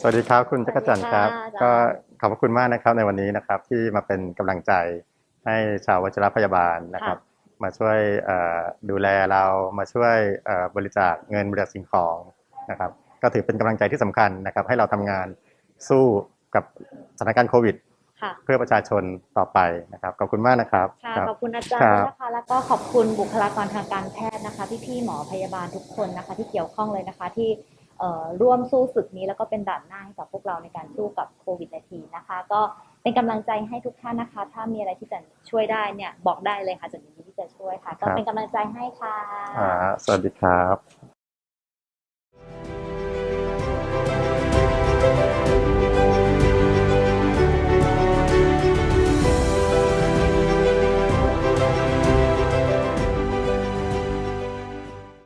สวัสดีครับคุณจักรจันทร์ครับสวัสดีค่ะก็ขอบพระคุณมากนะครับในวันนี้นะครับที่มาเป็นกำลังใจให้ชาววัชรพยาบาลนะครับ มาช่วยเอ่อดูแลเรามาช่วยเอ่อบริจาคเงินบริจาคสิ่งของนะครับ ก็ถือเป็นกำลังใจที่สำคัญนะครับ ให้เราทำงานสู้กับสถานการณ์โควิดค่ะเพื่อประชาชนต่อไปนะครับ ขอบคุณมากนะครับค่ะครับขอบคุณอาจารย์ครัด้วยบนะคะ แล้วก็ขอบคุณบุคลากรทางการแพทย์นะคะพี่ๆหมอพยาบาลทุกคนนะคะ ที่เกี่ยวข้องเลยนะคะที่เอ่อ ร่วมสู้ศึกนี้แล้วก็เป็นด่านหน้าให้กับพวกเราในการสู้กับโควิด -19 นะคะ ก็เป็นกำลังใจให้ทุกท่านนะคะ ถ้ามีอะไรที่จะช่วยได้เนี่ยบอกได้เลยค่ะจะยินดีที่จะช่วยค่ะ ก็เป็นกำลังใจให้ค่ะ สวัสดีครับ